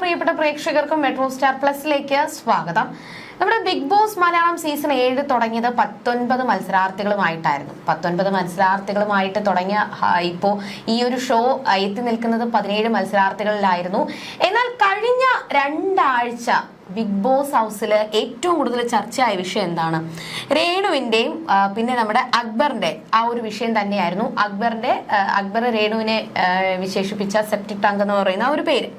പ്രിയപ്പെട്ട പ്രേക്ഷകർക്കും metro star പ്ലസിലേക്ക് സ്വാഗതം. നമ്മുടെ ബിഗ് ബോസ് മലയാളം സീസൺ ഏഴ് തുടങ്ങിയത് പത്തൊൻപത് മത്സരാർത്ഥികളുമായിട്ടായിരുന്നു. പത്തൊൻപത് മത്സരാർത്ഥികളുമായിട്ട് തുടങ്ങിയ ഇപ്പോൾ ഇപ്പോ ഈ ഒരു ഷോ എത്തി നിൽക്കുന്നത് പതിനേഴ് മത്സരാർത്ഥികളിലായിരുന്നു. എന്നാൽ കഴിഞ്ഞ രണ്ടാഴ്ച ബിഗ് ബോസ് ഹൗസിൽ ഏറ്റവും കൂടുതൽ ചർച്ചയായ വിഷയം എന്താണ്? രേണുവിന്റെയും പിന്നെ നമ്മുടെ അക്ബറിന്റെ ആ ഒരു വിഷയം തന്നെയായിരുന്നു. അക്ബറിന്റെ ആ, അക്ബർ രേണുവിനെ വിശേഷിപ്പിച്ച സെപ്റ്റിക് ടാങ്ക് എന്ന് പറയുന്ന ഒരു പേര്.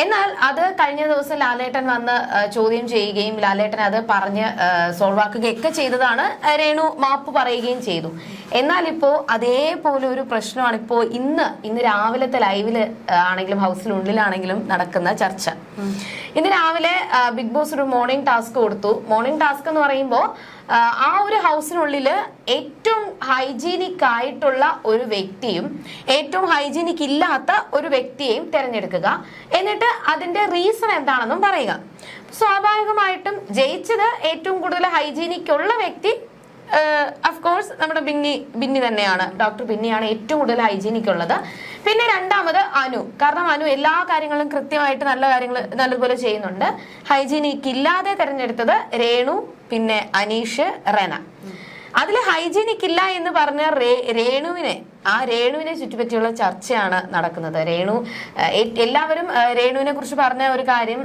എന്നാൽ അത് കഴിഞ്ഞ ദിവസം ലാലേട്ടൻ വന്ന് ചോദ്യം ചെയ്യുകയും ലാലേട്ടൻ അത് പറഞ്ഞ് സോൾവാക്കുകയും ഒക്കെ ചെയ്തതാണ്. രേണു മാപ്പ് പറയുകയും ചെയ്തു. എന്നാൽ ഇപ്പോ അതേപോലെ ഒരു പ്രശ്നമാണ് ഇപ്പോ ഇന്ന് ഇന്ന് രാവിലത്തെ ലൈവിൽ ആണെങ്കിലും ഹൗസിനുള്ളിലാണെങ്കിലും നടക്കുന്ന ചർച്ച. ഇന്ന് രാവിലെ ബിഗ് ബോസ് ഒരു മോർണിംഗ് ടാസ്ക് കൊടുത്തു. മോർണിംഗ് ടാസ്ക് എന്ന് പറയുമ്പോൾ ആ, ഒരു ഹൗസിനുള്ളിൽ ഏറ്റവും ഹൈജീനിക് ആയിട്ടുള്ള ഒരു വ്യക്തിയും ഏറ്റവും ഹൈജീനിക് ഇല്ലാത്ത ഒരു വ്യക്തിയെയും തിരഞ്ഞെടുക്കുക. എന്നിട്ട് അതിന്റെ റീസൺ എന്താണെന്നും പറയുക. സ്വാഭാവികമായിട്ടും ജയിച്ചത് ഏറ്റവും കൂടുതൽ ഹൈജീനിക് ഉള്ള വ്യക്തി അഫ്കോഴ്സ് നമ്മുടെ ബിന്നി ബിന്നി തന്നെയാണ്. ഡോക്ടർ ബിന്നിയാണ് ഏറ്റവും കൂടുതൽ ഹൈജീനിക് ഉള്ളത്. പിന്നെ രണ്ടാമത് അനു. കാരണം അനു എല്ലാ കാര്യങ്ങളും കൃത്യമായിട്ട് നല്ല കാര്യങ്ങൾ നല്ലതുപോലെ ചെയ്യുന്നുണ്ട്. ഹൈജീനിക് ഇല്ലാതെ തെരഞ്ഞെടുത്തത് രേണു പിന്നെ അനീഷ് റെന. അതിൽ ഹൈജീനിക് ഇല്ല എന്ന് പറഞ്ഞ രേണുവിനെ ആ രേണുവിനെ ചുറ്റിപ്പറ്റിയുള്ള ചർച്ചയാണ് നടക്കുന്നത്. രേണു എല്ലാവരും രേണുവിനെ കുറിച്ച് പറഞ്ഞ ഒരു കാര്യം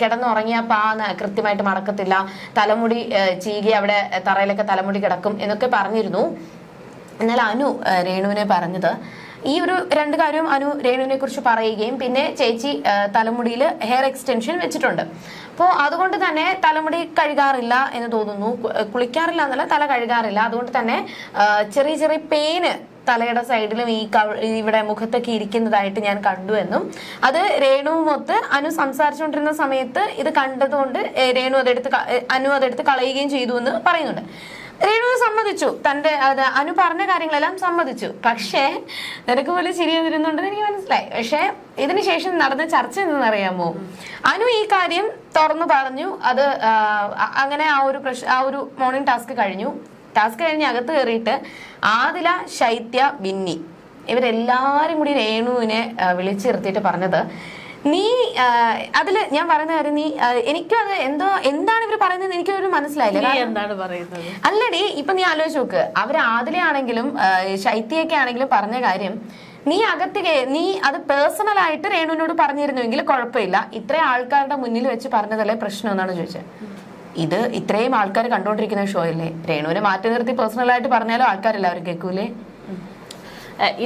കിടന്നുറങ്ങിയ പാ കൃത്യമായിട്ട് മടക്കത്തില്ല. തലമുടി ചീകി അവിടെ തറയിലൊക്കെ തലമുടി കിടക്കും എന്നൊക്കെ പറഞ്ഞിരുന്നു. എന്നാൽ അനു രേണുവിനെ പറഞ്ഞത് ഈ ഒരു രണ്ട് കാര്യവും അനു രേണുവിനെ കുറിച്ച് പറയുകയും പിന്നെ ചേച്ചി തലമുടിയിൽ ഹെയർ എക്സ്റ്റൻഷൻ വെച്ചിട്ടുണ്ട്. അപ്പോൾ അതുകൊണ്ട് തന്നെ തലമുടി കഴുകാറില്ല എന്ന് തോന്നുന്നു. കുളിക്കാറില്ല എന്നല്ല തല കഴുകാറില്ല. അതുകൊണ്ട് തന്നെ ചെറിയ ചെറിയ പെയിന് തലയുടെ സൈഡിലും ഈ ഇവിടെ മുഖത്തൊക്കെ ഇരിക്കുന്നതായിട്ട് ഞാൻ കണ്ടു എന്നും. അത് രേണുവുമൊത്ത് അനു സംസാരിച്ചുകൊണ്ടിരുന്ന സമയത്ത് ഇത് കണ്ടതുകൊണ്ട് രേണു അതെടുത്ത് അനു അതെടുത്ത് കളയുകയും ചെയ്തു എന്ന് പറയുന്നുണ്ട്. രേണു സമ്മതിച്ചു. തന്റെ അത് അനു പറഞ്ഞ കാര്യങ്ങളെല്ലാം സമ്മതിച്ചു. പക്ഷേ നിനക്ക് പോലെ ചിരി വന്നിരുന്നുണ്ടെന്ന് എനിക്ക് മനസ്സിലായി. പക്ഷേ ഇതിനുശേഷം നടന്ന ചർച്ച എന്തെന്നറിയാമോ? അനു ഈ കാര്യം തുറന്നു പറഞ്ഞു. അത് അങ്ങനെ ആ ഒരു പ്രശ് ആ ഒരു മോർണിംഗ് ടാസ്ക് കഴിഞ്ഞു. ടാസ്ക് കഴിഞ്ഞ് അകത്ത് കയറിയിട്ട് ആദില ശൈത്യ ബിന്നി ഇവരെല്ലാരും കൂടി രേണുവിനെ വിളിച്ചിരുത്തിയിട്ട് പറഞ്ഞത് നീ അതിൽ ഞാൻ പറയുന്ന കാര്യം നീ ആ, എനിക്കും അത് എന്തോ എന്താണ് ഇവർ പറയുന്നത് എനിക്കൊരു മനസ്സിലായില്ല. എന്താണ് പറയുന്നത്? അല്ലടി ഇപ്പൊ നീ ആലോചിച്ച് നോക്ക്. അവർ ആദിലാണെങ്കിലും ശൈത്യയൊക്കെ ആണെങ്കിലും പറഞ്ഞ കാര്യം നീ അകത്ത് നീ അത് പേഴ്സണൽ ആയിട്ട് രേണുവിനോട് പറഞ്ഞിരുന്നുവെങ്കിൽ കുഴപ്പമില്ല. ഇത്രയും ആൾക്കാരുടെ മുന്നിൽ വെച്ച് പറഞ്ഞതല്ലേ പ്രശ്നം എന്നാണ് ചോദിച്ചത്. ഇത് ഇത്രയും ആൾക്കാർ കണ്ടോണ്ടിരിക്കുന്ന ഷോ അല്ലേ രേണുവിനെ മാറ്റി നിർത്തി പേഴ്സണൽ ആയിട്ട് പറഞ്ഞാലും ആൾക്കാരെല്ലാവരും കേൾക്കൂലേ?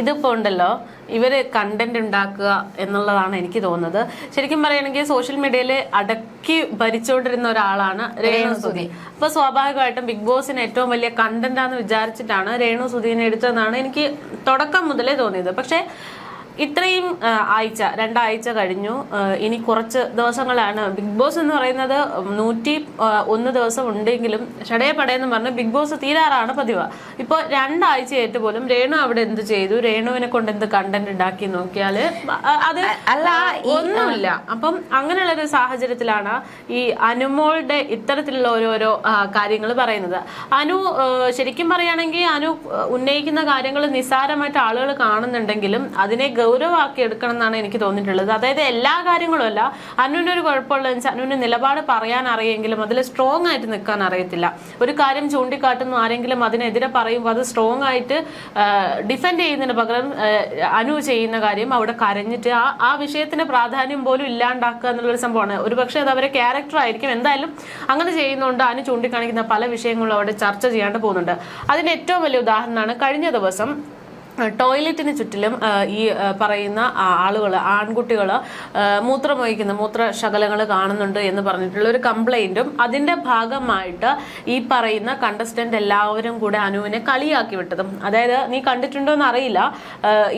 ഇതിപ്പോ ഉണ്ടല്ലോ ഇവർ കണ്ടന്റ് ഉണ്ടാക്കുക എന്നുള്ളതാണ് എനിക്ക് തോന്നുന്നത്. ശരിക്കും പറയുകയാണെങ്കിൽ സോഷ്യൽ മീഡിയയിൽ അടക്കി ഭരിച്ചുകൊണ്ടിരുന്ന ഒരാളാണ് രേണു സുധി. അപ്പൊ സ്വാഭാവികമായിട്ടും ബിഗ് ബോസിന് ഏറ്റവും വലിയ കണ്ടന്റ് ആണെന്ന് വിചാരിച്ചിട്ടാണ് രേണു സുധീനെ എടുത്തതെന്നാണ് എനിക്ക് തുടക്കം മുതലേ തോന്നിയത്. പക്ഷെ ഇത്രയും ആഴ്ച രണ്ടാഴ്ച കഴിഞ്ഞു. ഇനി കുറച്ച് ദിവസങ്ങളാണ്. ബിഗ് ബോസ് എന്ന് പറയുന്നത് നൂറ്റി ഒന്ന് ദിവസം ഉണ്ടെങ്കിലും ഷടേ പടയെന്ന് പറഞ്ഞ് ബിഗ് ബോസ് തീരാറാണ് പതിവ്. ഇപ്പോൾ രണ്ടാഴ്ചയായിട്ട് പോലും രേണു അവിടെ എന്ത് ചെയ്തു? രേണുവിനെ കൊണ്ട് എന്ത് കണ്ടന്റ് ഉണ്ടാക്കി നോക്കിയാൽ അത് അല്ല, ഒന്നുമില്ല. അപ്പം അങ്ങനെയുള്ള ഒരു സാഹചര്യത്തിലാണ് ഈ അനുമോളുടെ ഇത്തരത്തിലുള്ള ഓരോരോ കാര്യങ്ങൾ പറയുന്നത്. അനു ശരിക്കും പറയുകയാണെങ്കിൽ അനു ഉന്നയിക്കുന്ന കാര്യങ്ങൾ നിസ്സാരമായിട്ട് ആളുകൾ കാണുന്നുണ്ടെങ്കിലും അതിനെ ഗൗരവമാക്കി എടുക്കണം എന്നാണ് എനിക്ക് തോന്നിയിട്ടുള്ളത്. അതായത് എല്ലാ കാര്യങ്ങളും അല്ല അനുവിനൊരു കുഴപ്പമുള്ളതെന്ന് വെച്ചാൽ അനുവിന് നിലപാട് പറയാൻ അറിയെങ്കിലും അതിൽ സ്ട്രോങ് ആയിട്ട് നിൽക്കാൻ അറിയത്തില്ല. ഒരു കാര്യം ചൂണ്ടിക്കാട്ടുന്നു ആരെങ്കിലും അതിനെതിരെ പറയുമ്പോൾ അത് സ്ട്രോങ് ആയിട്ട് ഡിഫെൻഡ് ചെയ്യുന്നതിന് പകരം അനു ചെയ്യുന്ന കാര്യം അവിടെ കരഞ്ഞിട്ട് ആ ആ വിഷയത്തിന് പ്രാധാന്യം പോലും ഇല്ലാണ്ടാക്കുക എന്നുള്ളൊരു സംഭവമാണ്. ഒരു പക്ഷേ അത് അവരെ ക്യാരക്ടർ ആയിരിക്കും. എന്തായാലും അങ്ങനെ ചെയ്യുന്നതുകൊണ്ട് അനു ചൂണ്ടിക്കാണിക്കുന്ന പല വിഷയങ്ങളും അവിടെ ചർച്ച ചെയ്യാണ്ട് പോകുന്നുണ്ട്. അതിന് ഏറ്റവും വലിയ ഉദാഹരണമാണ് കഴിഞ്ഞ ദിവസം ടോയ്ലറ്റിന് ചുറ്റിലും ഈ പറയുന്ന ആളുകൾ ആൺകുട്ടികൾ മൂത്രമൊഴിക്കുന്ന മൂത്ര ശകലങ്ങൾ കാണുന്നുണ്ട് എന്ന് പറഞ്ഞിട്ടുള്ള ഒരു കംപ്ലൈന്റും അതിന്റെ ഭാഗമായിട്ട് ഈ പറയുന്ന കണ്ടസ്റ്റന്റ് എല്ലാവരും കൂടെ അനുവിനെ കളിയാക്കി വിട്ടതും. അതായത് നീ കണ്ടിട്ടുണ്ടോ എന്ന് അറിയില്ല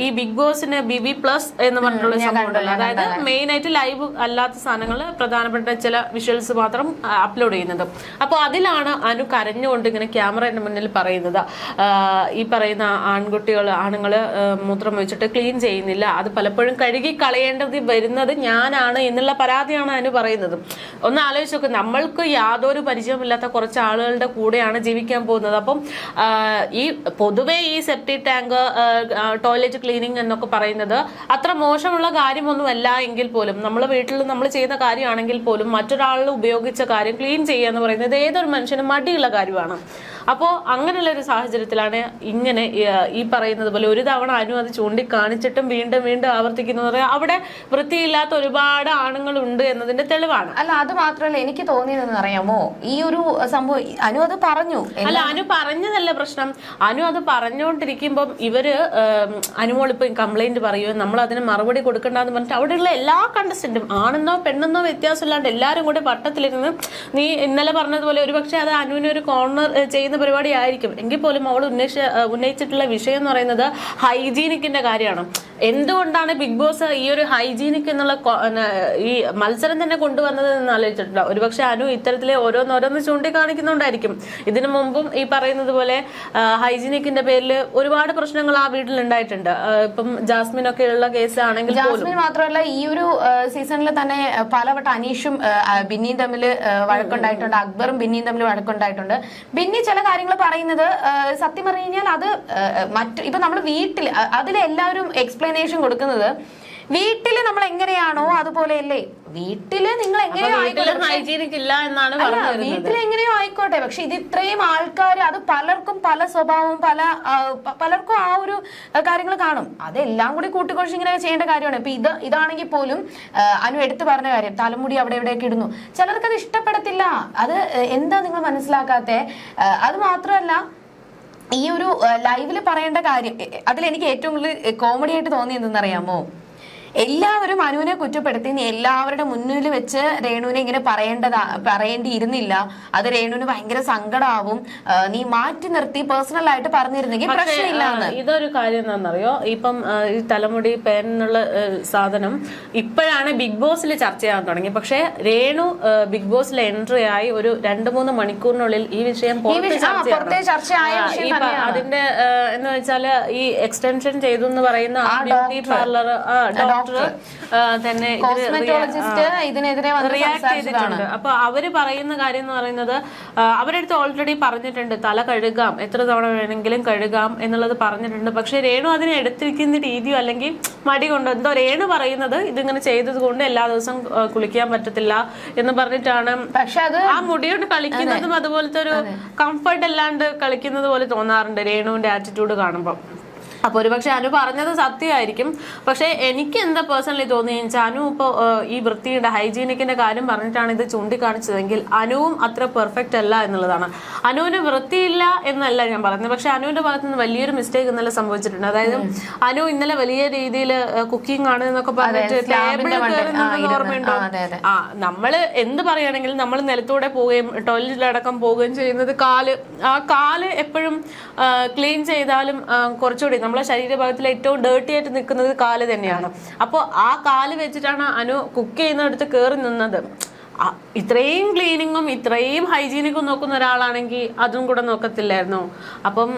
ഈ ബിഗ് ബോസിന് ബി ബി പ്ലസ് എന്ന് പറഞ്ഞിട്ടുള്ള സംഭവം ഉണ്ടല്ലോ. അതായത് മെയിൻ ആയിട്ട് ലൈവ് അല്ലാത്ത സാധനങ്ങൾ പ്രധാനപ്പെട്ട ചില വിഷ്വൽസ് മാത്രം അപ്ലോഡ് ചെയ്യുന്നത്. അപ്പോൾ അതിലാണ് അനു കരഞ്ഞുകൊണ്ട് ഇങ്ങനെ ക്യാമറയുടെ മുന്നിൽ പറയുന്നത്. ഈ പറയുന്ന ആൺകുട്ടികൾ ആണുങ്ങൾ ആ, മൂത്രം വെച്ചിട്ട് ക്ലീൻ ചെയ്യുന്നില്ല. അത് പലപ്പോഴും കഴുകി കളയേണ്ടത് വരുന്നത് ഞാനാണ് എന്നുള്ള പരാതിയാണ് അതിന് പറയുന്നത്. ഒന്ന് ആലോചിച്ച് നോക്ക് നമ്മൾക്ക് യാതൊരു പരിചയമില്ലാത്ത കുറച്ച് ആളുകളുടെ കൂടെയാണ് ജീവിക്കാൻ പോകുന്നത്. അപ്പം ഈ പൊതുവേ ഈ സെപ്റ്റി ടാങ്ക് ടോയ്ലറ്റ് ക്ലീനിങ് എന്നൊക്കെ പറയുന്നത് അത്ര മോശമുള്ള കാര്യമൊന്നുമല്ല എങ്കിൽ പോലും നമ്മൾ വീട്ടിൽ നമ്മൾ ചെയ്യുന്ന കാര്യമാണെങ്കിൽ പോലും മറ്റൊരാളിൽ ഉപയോഗിച്ച കാര്യം ക്ലീൻ ചെയ്യുക എന്ന് പറയുന്നത് ഏതൊരു മനുഷ്യനും മടിയുള്ള കാര്യമാണ്. അപ്പോൾ അങ്ങനെയുള്ള ഒരു സാഹചര്യത്തിലാണ് ഇങ്ങനെ ഈ- പറയുന്നത് പോലെ ഒരു തവണ അനു അത് ചൂണ്ടിക്കാണിച്ചിട്ടും വീണ്ടും വീണ്ടും ആവർത്തിക്കുന്നത് പറയാം. അവിടെ വൃത്തിയില്ലാത്ത ഒരുപാട് ആണുങ്ങളുണ്ട് എന്നതിന്റെ തെളിവാണ്. അല്ല അത് മാത്രമല്ല എനിക്ക് തോന്നിയതെന്ന് അറിയാമോ ഈ ഒരു സംഭവം അനു അത് പറഞ്ഞു. അല്ല അനു പറഞ്ഞതല്ല പ്രശ്നം. അനു അത് പറഞ്ഞുകൊണ്ടിരിക്കുമ്പോൾ ഇവർ അനുമോളിപ്പോ കംപ്ലൈന്റ് പറയുകയും നമ്മൾ അതിന് മറുപടി കൊടുക്കണ്ടെന്ന് പറഞ്ഞിട്ട് അവിടെയുള്ള എല്ലാ കണ്ടസ്റ്റന്റും ആണെന്നോ പെണ്ണെന്നോ വ്യത്യാസമില്ലാണ്ട് എല്ലാവരും കൂടെ വട്ടത്തിലിരുന്ന് നീ ഇന്നലെ പറഞ്ഞതുപോലെ ഒരുപക്ഷെ അത് അനുവിനെ ഒരു കോർണർ ചെയ്യുന്ന പരിപാടി ആയിരിക്കും. എങ്കിൽ പോലും അവൾ ഉന്നയിച്ച ഉന്നയിച്ചിട്ടുള്ള വിഷയം എന്ന് പറയുന്നത് ഹൈജീനിക്കിന്റെ കാര്യമാണ്. എന്തുകൊണ്ടാണ് ബിഗ് ബോസ് ഈ ഒരു ഹൈജീനിക് എന്നുള്ള ഈ മത്സരം തന്നെ കൊണ്ടുവന്നത് എന്ന് ആലോചിച്ചിട്ടില്ല. ഒരുപക്ഷെ അനു ഇത്തരത്തിലെ ഓരോന്നോരോന്ന് ചൂണ്ടിക്കാണിക്കുന്നുണ്ടായിരിക്കും. ഇതിനു മുമ്പും ഈ പറയുന്നത് പോലെ ഹൈജീനിക്കിന്റെ പേരിൽ ഒരുപാട് പ്രശ്നങ്ങൾ ആ വീട്ടിൽ ഉണ്ടായിട്ടുണ്ട്. ഇപ്പം ജാസ്മിൻ ഒക്കെ ഉള്ള കേസ് ആണെങ്കിൽ ജാസ്മിൻ മാത്രമല്ല ഈ ഒരു സീസണിൽ തന്നെ പലവട്ട അനീഷും ബിന്നിയും തമ്മിൽ വഴക്കുണ്ടായിട്ടുണ്ട്. അക്ബറും ബിന്നിയും തമ്മിൽ വഴക്കുണ്ടായിട്ടുണ്ട്. ബിന്നി ചില കാര്യങ്ങൾ പറയുന്നത് സത്യം പറഞ്ഞു കഴിഞ്ഞാൽ അത് മറ്റു ഇപ്പൊ നമ്മൾ വീട്ടിൽ അതിലെല്ലാവരും എക്സ്പ്ലനേഷൻ കൊടുക്കുന്നത് വീട്ടിൽ നമ്മൾ എങ്ങനെയാണോ അതുപോലെയല്ലേ? വീട്ടിൽ നിങ്ങൾ എങ്ങനെയോ വീട്ടിൽ ആയിക്കോട്ടെ. വീട്ടിൽ എങ്ങനെയോ ആയിക്കോട്ടെ. പക്ഷെ ഇത് ഇത്രയും ആൾക്കാർ അത് പലർക്കും പല സ്വഭാവവും പല പലർക്കും ആ ഒരു കാര്യങ്ങൾ കാണും. അതെല്ലാം കൂടി കൂട്ടിക്കൊഴിച്ച് ഇങ്ങനെ ചെയ്യേണ്ട കാര്യമാണ്. ഇപ്പൊ ഇത് ഇതാണെങ്കിൽ പോലും അനു എടുത്തു പറഞ്ഞ കാര്യം തലമുടി അവിടെ എവിടെയൊക്കെ ഇടുന്നു. ചിലർക്ക് അത് ഇഷ്ടപ്പെടത്തില്ല. അത് എന്താ നിങ്ങൾ മനസ്സിലാക്കാത്തെ? അത് മാത്രമല്ല ഈ ഒരു ലൈവിൽ പറയേണ്ട കാര്യം അതിൽ എനിക്ക് ഏറ്റവും കൂടുതൽ കോമഡി ആയിട്ട് തോന്നി എന്തെന്നറിയാമോ? എല്ലാവരും അനുവിനെ കുറ്റപ്പെടുത്തി. എല്ലാവരുടെ മുന്നിൽ വെച്ച് രേണുവിനെ ഇങ്ങനെ പറയേണ്ടതാ പറയേണ്ടിയിരുന്നില്ല. അത് രേണുവിന് ഭയങ്കര സങ്കടാവും. ആ, നീ മാറ്റി നിർത്തി പേഴ്സണൽ ആയിട്ട് പറഞ്ഞിരുന്നെങ്കിൽ പ്രശ്നമില്ല ഇതൊരു കാര്യം എന്താണെന്നറിയോ? ഇപ്പം ഈ തലമുടി പേൻ എന്നുള്ള സാധനം ഇപ്പോഴാണ് ബിഗ് ബോസിൽ ചർച്ച ചെയ്യാൻ തുടങ്ങി. പക്ഷേ രേണു ബിഗ് ബോസിൽ എൻട്രി ആയി ഒരു രണ്ട് മൂന്ന് മണിക്കൂറിനുള്ളിൽ ഈ വിഷയം അതിന്റെ എന്ന് വെച്ചാൽ ഈ എക്സ്റ്റൻഷൻ ചെയ്തു എന്ന് പറയുന്ന ആ ബ്യൂട്ടി പാർലർ പാർലർ ഡോക്ടർ. തന്നെ. ഇതിനെതിരെ റിയാക്ട് ചെയ്തിട്ടുണ്ട്. അപ്പൊ അവർ പറയുന്ന കാര്യം എന്ന് പറയുന്നത് അവരടുത്ത് അവരുടെ അടുത്ത് ഓൾറെഡി പറഞ്ഞിട്ടുണ്ട് തല കഴുകാം എത്ര തവണ വേണമെങ്കിലും കഴുകാം എന്നുള്ളത് പറഞ്ഞിട്ടുണ്ട്. പക്ഷെ രേണു അതിനെ എടുത്തിരിക്കുന്ന രീതിയോ അല്ലെങ്കിൽ മടി കൊണ്ട് എന്തോ രേണു പറയുന്നത് ഇതിങ്ങനെ ചെയ്തത് കൊണ്ട് എല്ലാ ദിവസവും കുളിക്കാൻ പറ്റത്തില്ല എന്ന് പറഞ്ഞിട്ടാണ് പക്ഷെ അത് ആ മുടിയോട് കളിക്കുന്നതും അതുപോലത്തെ ഒരു കംഫർട്ട് അല്ലാണ്ട് കളിക്കുന്നത് പോലെ തോന്നാറുണ്ട് രേണുവിന്റെ ആറ്റിറ്റ്യൂഡ് കാണുമ്പോൾ അപ്പൊ ഒരുപക്ഷെ അനു പറഞ്ഞത് സത്യമായിരിക്കും. പക്ഷെ എനിക്ക് എന്താ പേഴ്സണലി തോന്നിയെന്ന് വെച്ചാൽ അനു ഇപ്പോൾ ഈ വൃത്തിയുടെ ഹൈജീനിക്കിന്റെ കാര്യം പറഞ്ഞിട്ടാണ് ഇത് ചൂണ്ടിക്കാണിച്ചതെങ്കിൽ അനുവും അത്ര പെർഫെക്റ്റ് അല്ല എന്നുള്ളതാണ്. അനുവിന് വൃത്തിയില്ല എന്നല്ല ഞാൻ പറയുന്നത്. പക്ഷെ അനുവിന്റെ ഭാഗത്ത് നിന്ന് വലിയൊരു മിസ്റ്റേക്ക് ഇന്നലെ സംഭവിച്ചിട്ടുണ്ട്. അതായത് അനു ഇന്നലെ വലിയ രീതിയിൽ കുക്കിംഗ് ആണ് എന്നൊക്കെ പറഞ്ഞിട്ട് ടേബിൾ ഓർമ്മയുണ്ടോ? ആ, നമ്മൾ എന്ത് പറയുകയാണെങ്കിലും നമ്മൾ നിലത്തൂടെ പോവുകയും ടോയ്ലറ്റിലടക്കം പോവുകയും ചെയ്യുന്നത് കാൽ ആ കാൽ എപ്പോഴും ക്ലീൻ ചെയ്താലും കുറച്ചുകൂടി നമ്മളെ ശരീരഭാഗത്തിൽ ഏറ്റവും ഡേർട്ടി ആയിട്ട് നിൽക്കുന്നത് കാൽ തന്നെയാണ്. അപ്പോൾ ആ കാൽ വെച്ചിട്ടാണ് അനു കുക്ക് ചെയ്യുന്നിടത്ത് കയറി നിന്നത്. ഇത്രയും ക്ലീനിങ്ങും ഇത്രയും ഹൈജീനിക്കും നോക്കുന്ന ഒരാളാണെങ്കിൽ അതും കൂടെ നോക്കത്തില്ലായിരുന്നു. അപ്പം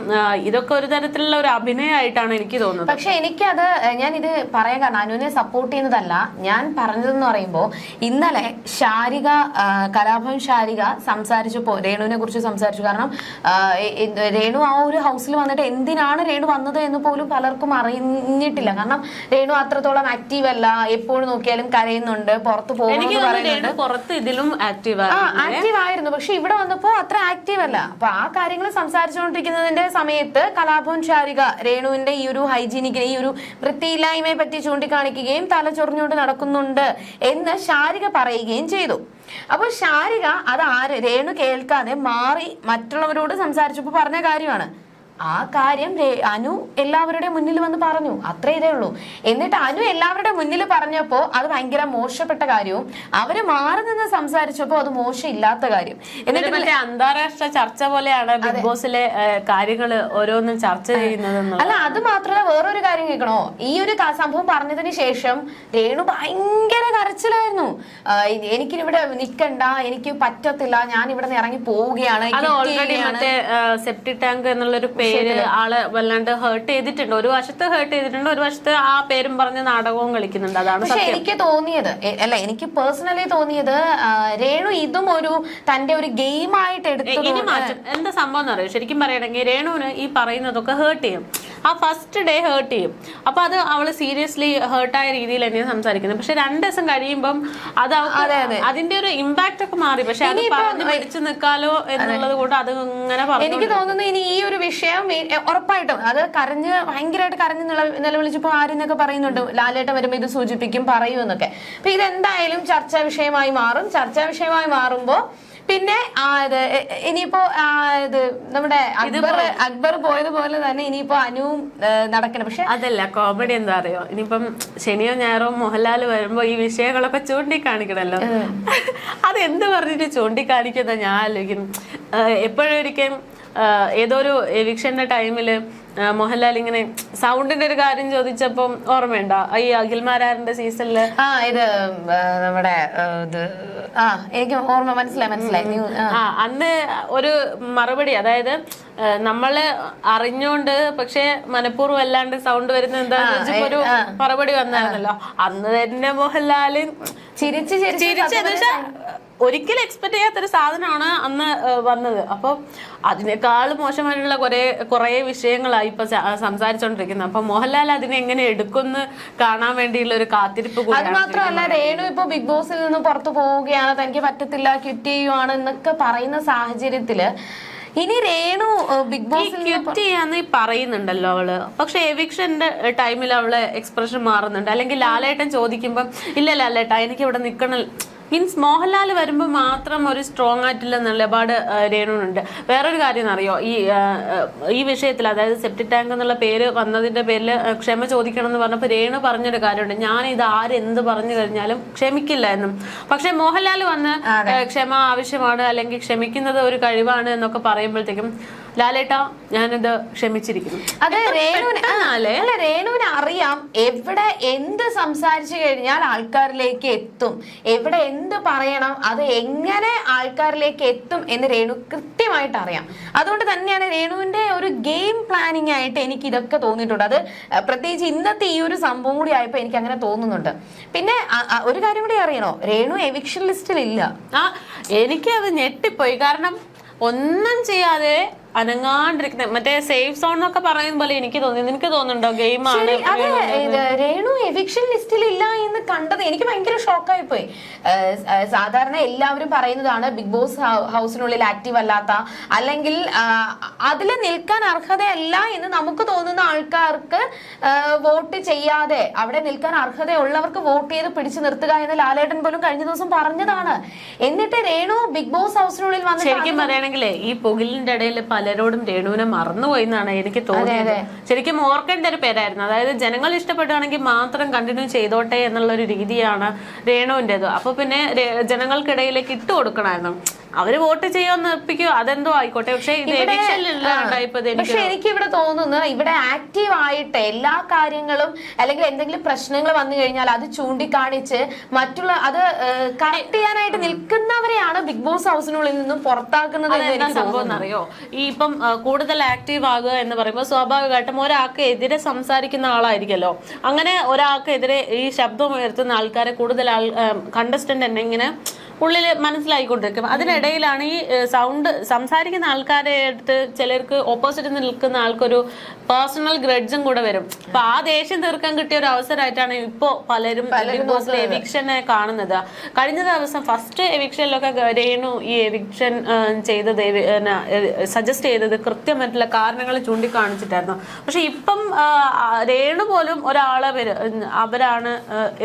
ഇതൊക്കെ ഒരു തരത്തിലുള്ള ഒരു അഭിനയമായിട്ടാണ് എനിക്ക് തോന്നുന്നത്. പക്ഷെ എനിക്കത് ഞാൻ ഇത് പറയാൻ കാരണം അനുവിനെ സപ്പോർട്ട് ചെയ്യുന്നതല്ല. ഞാൻ പറഞ്ഞതെന്ന് പറയുമ്പോൾ ഇന്നലെ ശാരിക കലാഭവൻ ശാരിക സംസാരിച്ചപ്പോ രേണുവിനെ കുറിച്ച് സംസാരിച്ചു. കാരണം രേണു ആ ഒരു ഹൗസിൽ വന്നിട്ട് എന്തിനാണ് രേണു വന്നത് എന്ന് പോലും പലർക്കും അറിഞ്ഞിട്ടില്ല. കാരണം രേണു അത്രത്തോളം ആക്റ്റീവ് അല്ല. എപ്പോഴും നോക്കിയാലും കരയുന്നുണ്ട്. പുറത്ത് പോകുന്നു പറയുന്നുണ്ട്. പുറത്ത് ഇതിലും ആക്റ്റീവ് ആക്റ്റീവ് ആയിരുന്നു. പക്ഷെ ഇവിടെ വന്നപ്പോ അത്ര ആക്റ്റീവ് അല്ല. അപ്പൊ ആ കാര്യങ്ങൾ സംസാരിച്ചുകൊണ്ടിരിക്കുന്നതിന്റെ സമയത്ത് കലാഭവൻ ശാരിക രേണുവിന്റെ ഈ ഒരു ഹൈജീനിക്കിനെ ഈ ഒരു വൃത്തിയില്ലായ്മയെ പറ്റി ചൂണ്ടിക്കാണിക്കുകയും തല ചൊറിഞ്ഞുകൊണ്ട് നടക്കുന്നുണ്ട് എന്ന് ശാരിക പറയുകയും ചെയ്തു. അപ്പൊ ശാരിക അത് ആര്? രേണു കേൾക്കാതെ മാറി മറ്റുള്ളവരോട് സംസാരിച്ചപ്പോ പറഞ്ഞ കാര്യമാണ്. ആ കാര്യം അനു എല്ലാവരുടെ മുന്നിൽ വന്ന് പറഞ്ഞു. അത്രേ ഇതേ ഉള്ളൂ. എന്നിട്ട് അനു എല്ലാവരുടെ മുന്നിൽ പറഞ്ഞപ്പോ അത് ഭയങ്കര മോശപ്പെട്ട കാര്യവും അവർ മാറി നിന്ന് സംസാരിച്ചപ്പോ അത് മോശമില്ലാത്ത കാര്യം. എന്നിട്ട് മറ്റേ അന്താരാഷ്ട്ര ചർച്ച പോലെയാണ് ബിഗ് ബോസിലെ കാര്യങ്ങൾ ഓരോന്നും ചർച്ച ചെയ്യുന്നത് അല്ല അത് മാത്രമല്ല വേറൊരു കാര്യം കേൾക്കണോ? ഈ ഒരു സംഭവം പറഞ്ഞതിന് ശേഷം രേണു ഭയങ്കര കരച്ചിലായിരുന്നു. എനിക്ക് ഇവിടെ നിൽക്കണ്ട എനിക്ക് പറ്റത്തില്ല ഞാൻ ഇവിടെ നിന്ന് ഇറങ്ങി പോവുകയാണ് സെപ്റ്റി ടാങ്ക് എന്നുള്ളൊരു പേര് പേര് ആൾ വല്ലാണ്ട് ഹേർട്ട് ചെയ്തിട്ടുണ്ട്. ഒരു വശത്ത് ഹേർട്ട് ചെയ്തിട്ടുണ്ട് ഒരു വശത്ത് ആ പേരും പറഞ്ഞ് നാടകവും കളിക്കുന്നുണ്ട്. അതാണ് പക്ഷെ എനിക്ക് തോന്നിയത് അല്ല എനിക്ക് പേഴ്സണലി തോന്നിയത് രേണു ഇതും ഒരു തന്റെ ഒരു ഗെയിം ആയിട്ട് എടുത്തു എന്താ സംഭവം എന്ന് അറിയോ? ശരിക്കും പറയണെങ്കിൽ രേണുവിന് ഈ പറയുന്നതൊക്കെ ഹേർട്ട് ചെയ്യും. ആ ഫസ്റ്റ് ഡേ ഹേർട്ട് ചെയ്യും. അപ്പൊ അത് അവൾ സീരിയസ്ലി ഹേർട്ടായ രീതിയിൽ തന്നെയാണ് സംസാരിക്കുന്നത്. പക്ഷെ രണ്ട് ദിവസം കഴിയുമ്പം അത് അതിന്റെ ഒരു ഇമ്പാക്ട് ഒക്കെ മാറി. പക്ഷെ അത് പറഞ്ഞു പിടിച്ചു നിൽക്കാലോ എന്നുള്ളത് കൊണ്ട് അത് ഇങ്ങനെ എനിക്ക് തോന്നുന്നു ഇനി ഈ ഒരു വിഷയം ഉറപ്പായിട്ടും അത് കരഞ്ഞ് ഭയങ്കരമായിട്ട് കരഞ്ഞ് നില- നിലവിളിച്ചപ്പോ ആരെന്നൊക്കെ പറയുന്നുണ്ട്. ലാലേട്ടൻ വരുമ്പോ ഇത് സൂചിപ്പിക്കും പറയൂ എന്നൊക്കെ. അപ്പൊ ഇതെന്തായാലും ചർച്ചാ വിഷയമായി മാറും. ചർച്ചാ വിഷയമായി മാറുമ്പോ പിന്നെ ഇനിയിപ്പോ ഇത് നമ്മുടെ അക്ബർ അക്ബർ പോയതുപോലെ തന്നെ ഇനിയിപ്പോ അനുവും നടക്കണം. പക്ഷെ അതല്ല കോമഡി എന്താ അറിയോ? ഇനിയിപ്പം ശനിയോ ഞായറോ മോഹൻലാൽ വരുമ്പോ ഈ വിഷയങ്ങളൊക്കെ ചൂണ്ടിക്കാണിക്കണല്ലോ. അത് എന്ത് പറഞ്ഞിട്ട് ചൂണ്ടിക്കാണിക്കുന്ന ഞാൻ ആലോചിക്കും എപ്പോഴും ഒരിക്കലും ഏതോ ഒരു എവിക്ഷന്റെ ടൈമിൽ മോഹൻലാൽ ഇങ്ങനെ സൗണ്ടിന്റെ ഒരു കാര്യം ചോദിച്ചപ്പം ഓർമ്മയുണ്ട? ഈ അഖിൽമാരാറിന്റെ സീസണിൽ ആ ഇത് നമ്മുടെ ഇത് ആ എനിക്ക് ഓർമ്മ മനസ്സിലായി മനസ്സിലായി. ആ. അന്ന് ഒരു മറുപടി അതായത് നമ്മൾ അറിഞ്ഞോണ്ട് പക്ഷെ മനഃപൂർവം അല്ലാണ്ട് സൗണ്ട് വരുന്ന എന്താ ഒരു മറുപടി വന്നായിരുന്നല്ലോ. അന്ന് തന്നെ മോഹൻലാൽ ചിരിച്ച് ചിരിച്ച് ഒരിക്കലും എക്സ്പെക്ട് ചെയ്യാത്തൊരു സാധനമാണ് അന്ന് വന്നത്. അപ്പൊ അതിനേക്കാൾ മോശമായിട്ടുള്ള കുറെ കുറേ വിഷയങ്ങളായി ഇപ്പൊ സ- സംസാരിച്ചോണ്ടിരിക്കുന്നത് അപ്പൊ മോഹൻലാൽ അതിനെ എങ്ങനെ എടുക്കുന്ന് കാണാൻ വേണ്ടിയുള്ള ഒരു കാത്തിരിപ്പ് അത് മാത്രമല്ല രേണു ഇപ്പൊ ബിഗ് ബോസിൽ നിന്ന് പുറത്തു പോവുകയാണ്. തനിക്ക് പറ്റത്തില്ല ക്വിറ്റ് ചെയ്യുവാണ് എന്നൊക്കെ പറയുന്ന സാഹചര്യത്തിൽ ഇനി രേണു ബിഗ് ബോസ് ക്യൂറ്റ് ചെയ്യാന്ന് പറയുന്നുണ്ടല്ലോ അവൾ. പക്ഷെ എവിക്ഷന്റെ ടൈമിൽ അവൾ എക്സ്പ്രഷൻ മാറുന്നുണ്ട്. അല്ലെങ്കിൽ ലാലേട്ടൻ ചോദിക്കുമ്പം ഇല്ല ലാലേട്ടാ എനിക്ക് ഇവിടെ നിക്കണം മീൻസ് മോഹൻലാൽ വരുമ്പോൾ മാത്രം ഒരു സ്ട്രോങ് ആയിട്ടുള്ള നിലപാട് രേണുണ്ട് രേണുവിനുണ്ട്. വേറൊരു കാര്യം എന്നറിയോ ഈ ഈ വിഷയത്തിൽ അതായത് സെപ്റ്റിക് ടാങ്ക് എന്നുള്ള പേര് വന്നതിന്റെ പേരിൽ ക്ഷമ ചോദിക്കണം എന്ന് പറഞ്ഞപ്പോൾ രേണു പറഞ്ഞൊരു കാര്യമുണ്ട്. ഞാൻ ഇത് ആരെന്ത് പറഞ്ഞു കഴിഞ്ഞാലും ക്ഷമിക്കില്ല എന്നും. പക്ഷെ മോഹൻലാൽ വന്ന് ക്ഷമ ആവശ്യമാണ് അല്ലെങ്കിൽ ക്ഷമിക്കുന്നത് ഒരു കഴിവാണ് എന്നൊക്കെ പറയുമ്പോഴത്തേക്കും ലാലേട്ടാ ഞാനിത് ക്ഷമിച്ചിരിക്കുന്നു. അത് രേണുവിന് അല്ല? രേണുവിന് അറിയാം. എവിടെ എന്ത് സംസാരിച്ചു കഴിഞ്ഞാൽ ആൾക്കാരിലേക്ക് എത്തും. എവിടെ എന്ത് പറയണം അത് എങ്ങനെ ആൾക്കാരിലേക്ക് എത്തും എന്ന് രേണു കൃത്യമായിട്ട് അറിയാം. അതുകൊണ്ട് തന്നെയാണ് രേണുവിന്റെ ഒരു ഗെയിം പ്ലാനിങ് ആയിട്ട് എനിക്ക് ഇതൊക്കെ തോന്നിയിട്ടുണ്ട്. അത് പ്രത്യേകിച്ച് ഇന്നത്തെ ഈ ഒരു സംഭവം കൂടി ആയപ്പോ എനിക്ക് അങ്ങനെ തോന്നുന്നുണ്ട്. പിന്നെ ഒരു കാര്യം കൂടി അറിയണോ? രേണു എവിക്ഷൻ ലിസ്റ്റിൽ ഇല്ല ആ എനിക്ക് അത് ഞെട്ടിപ്പോയി. കാരണം ഒന്നും ചെയ്യാതെ അനങ്ങാണ്ടിരിക്കുന്ന. മറ്റേ സേഫ് സോൺ എന്നൊക്കെ പറയുന്ന പോലെ എനിക്ക് തോന്നി. നിനക്ക് തോന്നുന്നുണ്ടോ ഗെയിമാണ്? ആണ് അത് ഇത് രേണു എവിക്ഷൻ ലിസ്റ്റിൽ ഇല്ല എന്ന് കണ്ടത് എനിക്ക് ഭയങ്കര ഷോക്കായി പോയി. സാധാരണ എല്ലാവരും പറയുന്നതാണ് ബിഗ് ബോസ് ഹൗസിനുള്ളിൽ ആക്റ്റീവ് അല്ലാത്ത അല്ലെങ്കിൽ അതിൽ നിൽക്കാൻ അർഹതയല്ല എന്ന് നമുക്ക് തോന്നുന്ന ആൾക്കാർക്ക് വോട്ട് ചെയ്യാതെ അവിടെ നിൽക്കാൻ അർഹതയുള്ളവർക്ക് വോട്ട് ചെയ്ത് പിടിച്ചു നിർത്തുക എന്ന് ലാലേട്ടൻ പോലും കഴിഞ്ഞ ദിവസം പറഞ്ഞതാണ്. എന്നിട്ട് രേണു ബിഗ് ബോസ് ഹൗസിനുള്ളിൽ വന്നിട്ട് ശരിക്കും പറയുകയാണെങ്കിലേ ഈ പുകിലിന്റെ ഇടയിൽ പലരോടും രേണുവിനെ മറന്നുപോയി എന്നാണ് എനിക്ക് തോന്നിയത്. ശരിക്കും ഓർക്കേണ്ട ഒരു പേരായിരുന്നു. അതായത് ജനങ്ങൾ ഇഷ്ടപ്പെടുകയാണെങ്കിൽ മാത്രം കണ്ടിന്യൂ ചെയ്തോട്ടെ എന്നുള്ള ഒരു രീതിയാണ് രേണുവിന്റെത്. അപ്പൊ പിന്നെ ജനങ്ങൾക്കിടയിലേക്ക് ഇട്ടു കൊടുക്കണമായിരുന്നു. അവർ വോട്ട് ചെയ്യാന്ന് ഒപ്പിക്കോ അതെന്തോ ആയിക്കോട്ടെ. പക്ഷെ പക്ഷെ എനിക്ക് ഇവിടെ തോന്നുന്നു ഇവിടെ ആക്റ്റീവ് ആയിട്ട് എല്ലാ കാര്യങ്ങളും അല്ലെങ്കിൽ എന്തെങ്കിലും പ്രശ്നങ്ങൾ വന്നു കഴിഞ്ഞാൽ അത് ചൂണ്ടിക്കാണിച്ച് മറ്റുള്ള അത് കറക്റ്റ് ചെയ്യാനായിട്ട് നിൽക്കുന്നവരെയാണ് ബിഗ് ബോസ് ഹൗസിനുള്ളിൽ നിന്നും പുറത്താക്കുന്നത് സംഭവം അറിയോ ഈ ഇപ്പം കൂടുതൽ ആക്റ്റീവ് ആകുക എന്ന് പറയുമ്പോൾ സ്വാഭാവികമായിട്ടും ഒരാൾക്ക് എതിരെ സംസാരിക്കുന്ന ആളായിരിക്കല്ലോ. അങ്ങനെ ഒരാൾക്ക് എതിരെ ഈ ശബ്ദം ഉയർത്തുന്ന ആൾക്കാരെ കൂടുതൽ ആൾ കണ്ടസ്റ്റന്റ് തന്നെ ഇങ്ങനെ ഉള്ളിൽ മനസ്സിലായിക്കൊണ്ടിരിക്കും. അതിനിടയിലാണ് ഈ സൗണ്ട് സംസാരിക്കുന്ന ആൾക്കാരെ അടുത്ത് ചിലർക്ക് ഓപ്പോസിറ്റ് നിൽക്കുന്ന ആൾക്കൊരു പേഴ്സണൽ ഗ്രഡ്ജും കൂടെ വരും. അപ്പൊ ആ ദേഷ്യം തീർക്കാൻ കിട്ടിയ ഒരു അവസരമായിട്ടാണ് ഇപ്പോ പലരും ബിഗ് ബോസിലെ എവിക്ഷനെ കാണുന്നത്. കഴിഞ്ഞ ദിവസം ഫസ്റ്റ് എവിക്ഷനിലൊക്കെ രേണു ഈ എവിക്ഷൻ ചെയ്തത് സജസ്റ്റ് ചെയ്തത് കൃത്യമായിട്ടുള്ള കാരണങ്ങൾ ചൂണ്ടിക്കാണിച്ചിട്ടായിരുന്നു. പക്ഷെ ഇപ്പം രേണു പോലും ഒരാളെ അവരാണ്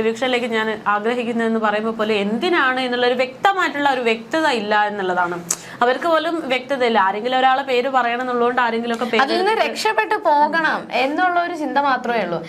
എവിക്ഷനിലേക്ക് ഞാൻ ആഗ്രഹിക്കുന്നതെന്ന് പറയുമ്പോൾ പോലും എന്തിനാണ് എന്നുള്ളൊരു വ്യക്തമായിട്ടുള്ള ഒരു വ്യക്തത ഇല്ല എന്നുള്ളതാണ്. അവർക്ക് പോലും വ്യക്തത ഇല്ല. ആരെങ്കിലും ഒരാളെ പേര് പറയണം എന്നുള്ളതുകൊണ്ട് ആരെങ്കിലും ഒക്കെ പേര് അതിൽ നിന്ന് രക്ഷപ്പെട്ടു പോകണം എന്നുള്ള ഒരു ചിന്ത മാത്രമേ ഉള്ളൂ.